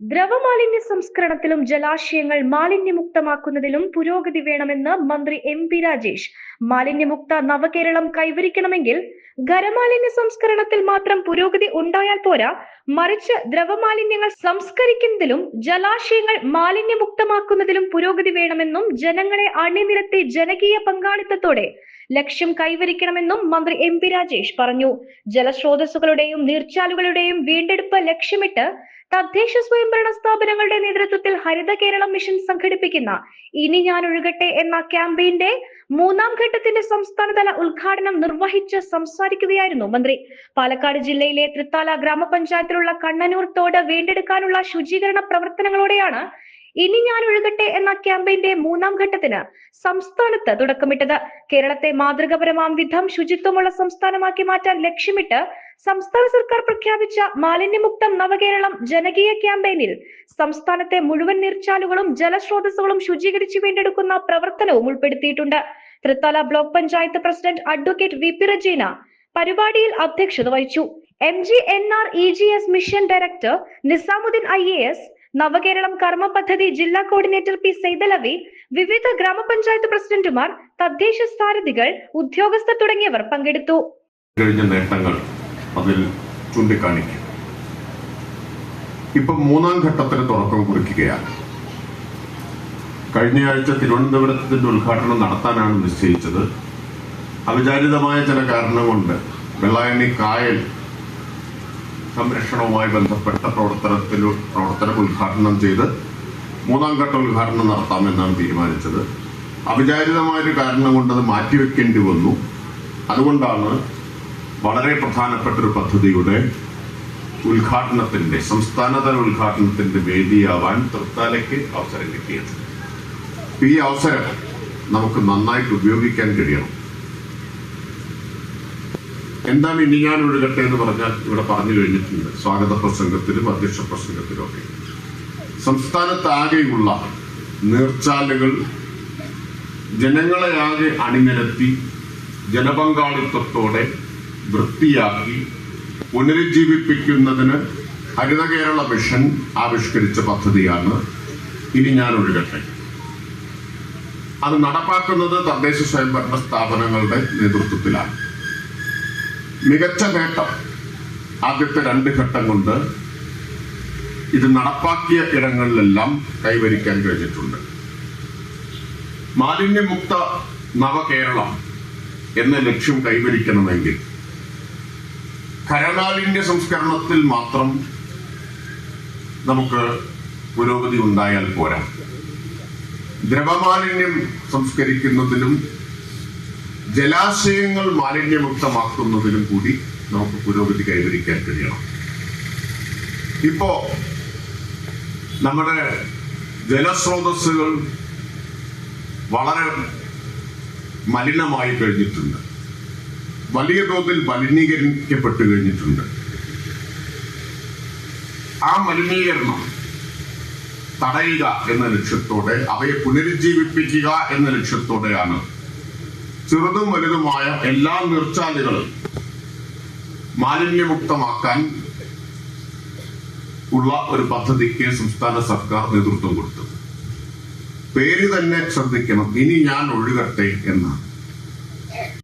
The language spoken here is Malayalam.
ദ്രവമാലിന്യ സംസ്കരണത്തിലും ജലാശയങ്ങൾ മാലിന്യമുക്തമാക്കുന്നതിലും പുരോഗതി വേണമെന്ന് മന്ത്രി എം പി രാജേഷ്. മാലിന്യമുക്ത നവകേരളം കൈവരിക്കണമെങ്കിൽ ഖരമാലിന്യ സംസ്കരണത്തിൽ മാത്രം പുരോഗതി ഉണ്ടായാൽ പോരാ മറിച്ച് ദ്രവമാലിന്യങ്ങൾ സംസ്കരിക്കുന്നതിലും ജലാശയങ്ങൾ മാലിന്യമുക്തമാക്കുന്നതിലും പുരോഗതി വേണമെന്നും ജനങ്ങളെ അണിനിരത്തി ജനകീയ പങ്കാളിത്തത്തോടെ ലക്ഷ്യം കൈവരിക്കണമെന്നും മന്ത്രി എം പി രാജേഷ് പറഞ്ഞു. ജലസ്രോതസ്സുകളുടെയും നീർച്ചാലുകളുടെയും വീണ്ടെടുപ്പ് ലക്ഷ്യമിട്ട് തദ്ദേശ സ്വയംഭരണ സ്ഥാപനങ്ങളുടെ നേതൃത്വത്തിൽ ഹരിത കേരളം മിഷൻ സംഘടിപ്പിക്കുന്ന ഇനി ഞാൻ ഒഴുകട്ടെ എന്ന ക്യാമ്പയിന്റെ മൂന്നാം ഘട്ടത്തിന്റെ സംസ്ഥാനതല ഉദ്ഘാടനം നിർവഹിച്ച് സംസാരിക്കുകയായിരുന്നു മന്ത്രി. പാലക്കാട് ജില്ലയിലെ തൃത്താല ഗ്രാമപഞ്ചായത്തിലുള്ള കണ്ണനൂർ തോട് വീണ്ടെടുക്കാനുള്ള ശുചീകരണ പ്രവർത്തനങ്ങളോടെയാണ് ഇനി ഞാൻ ഒഴുകട്ടെ എന്ന ക്യാമ്പയിന്റെ മൂന്നാം ഘട്ടത്തിന് സംസ്ഥാനത്ത് തുടക്കമിട്ടത്. കേരളത്തെ മാതൃകപരമാം വിധം ശുചിത്വമുള്ള സംസ്ഥാനമാക്കി മാറ്റാൻ ലക്ഷ്യമിട്ട് സംസ്ഥാന സർക്കാർ പ്രഖ്യാപിച്ച മാലിന്യമുക്തം നവകേരളം ജനകീയ ക്യാമ്പയിനിൽ സംസ്ഥാനത്തെ മുഴുവൻ നീർച്ചാലുകളും ജലസ്രോതസ്സുകളും ശുചീകരിച്ചു വീണ്ടെടുക്കുന്ന പ്രവർത്തനവും ഉൾപ്പെടുത്തിയിട്ടുണ്ട്. Thrithala block panchayat president advocate V P Rajeena പരിപാടിയിൽ അധ്യക്ഷത വഹിച്ചു. M G N R E G S mission director Nizamuddin I A S Navakeralam കർമ്മ പദ്ധതി ജില്ലാ കോർഡിനേറ്റർ പി സൈതലവി വിവിധ ഗ്രാമപഞ്ചായത്ത് പ്രസിഡന്റുമാർ തദ്ദേശ സാരഥികൾ ഉദ്യോഗസ്ഥർ തുടങ്ങിയവർ പങ്കെടുത്തു. കഴിഞ്ഞ നേട്ടങ്ങൾ അതിൽ ചൂണ്ടിക്കാണിക്കും. ഇപ്പൊ മൂന്നാം ഘട്ടത്തിന് തുടക്കം കുറിക്കുകയാണ്. കഴിഞ്ഞ ആഴ്ച തിരുവനന്തപുരത്തിന്റെ ഉദ്ഘാടനം നടത്താനാണ് നിശ്ചയിച്ചത്. അവിചാരിതമായ ചില കാരണം കൊണ്ട് വെള്ളായണി കായൽ സംരക്ഷണവുമായി ബന്ധപ്പെട്ട പ്രവർത്തനത്തിൽ പ്രവർത്തനം ഉദ്ഘാടനം ചെയ്ത് മൂന്നാം ഘട്ട ഉദ്ഘാടനം നടത്താമെന്നാണ് തീരുമാനിച്ചത്. അവിചാരിതമായൊരു കാരണം കൊണ്ട് അത് മാറ്റിവെക്കേണ്ടി വന്നു. അതുകൊണ്ടാണ് വളരെ പ്രധാനപ്പെട്ട ഒരു പദ്ധതിയുടെ ഉദ്ഘാടനത്തിന്റെ സംസ്ഥാനതല ഉദ്ഘാടനത്തിന്റെ വേദിയാവാൻ തൃത്താലയ്ക്ക് അവസരം കിട്ടിയത്. ഈ അവസരം നമുക്ക് നന്നായിട്ട് ഉപയോഗിക്കാൻ കഴിയണം. എന്താണ് ഇനി ഞാൻ ഒഴുകട്ടെ എന്ന് പറഞ്ഞാൽ ഇവിടെ പറഞ്ഞു കഴിഞ്ഞിട്ടുണ്ട്. സ്വാഗത പ്രസംഗത്തിലും അധ്യക്ഷ പ്രസംഗത്തിലും ഒക്കെ. സംസ്ഥാനത്താകെയുള്ള നീർച്ചാലുകൾ ജനങ്ങളെ ആകെ അണിനിരത്തി ജനപങ്കാളിത്തത്തോടെ വൃത്തിയാക്കി പുനരുജ്ജീവിപ്പിക്കുന്നതിന് ഹരിത കേരള മിഷൻ ആവിഷ്കരിച്ച പദ്ധതിയാണ് ഇനി ഞാൻ ഒഴുകട്ടെ. അത് നടപ്പാക്കുന്നത് തദ്ദേശ സ്വയംഭരണ സ്ഥാപനങ്ങളുടെ നേതൃത്വത്തിലാണ്. മികച്ച നേട്ടം ആദ്യത്തെ രണ്ട് ഘട്ടം കൊണ്ട് ഇത് നടപ്പാക്കിയ ഇടങ്ങളിലെല്ലാം കൈവരിക്കാൻ കഴിഞ്ഞിട്ടുണ്ട്. മാലിന്യമുക്ത നവകേരളം എന്ന ലക്ഷ്യം കൈവരിക്കണമെങ്കിൽ കരനാലിന്യ സംസ്കരണത്തിൽ മാത്രം നമുക്ക് പുരോഗതി ഉണ്ടായാൽ പോരാ. ദ്രവമാലിന്യം സംസ്കരിക്കുന്നതിലും ജലാശയങ്ങൾ മാലിന്യമുക്തമാക്കുന്നതിലും കൂടി നമുക്ക് പുരോഗതി കൈവരിക്കാൻ കഴിയണം. ഇപ്പോ നമ്മുടെ ജലസ്രോതസ്സുകൾ വളരെ മലിനമായി കഴിഞ്ഞിട്ടുണ്ട്. വലിയ തോതിൽ മലിനീകരിക്കപ്പെട്ടു കഴിഞ്ഞിട്ടുണ്ട്. ആ മലിനീകരണം തടയുക എന്ന ലക്ഷ്യത്തോടെ അവയെ പുനരുജ്ജീവിപ്പിക്കുക എന്ന ലക്ഷ്യത്തോടെയാണ് ചെറുതും വലുതുമായ എല്ലാ നീർച്ചാലുകളും മാലിന്യമുക്തമാക്കാൻ ഉള്ള ഒരു പദ്ധതിക്ക് സംസ്ഥാന സർക്കാർ നേതൃത്വം കൊടുത്തു. പേര് തന്നെ ശ്രദ്ധിക്കണം. ഇനി ഞാൻ ഒഴുകട്ടെ എന്നാണ്.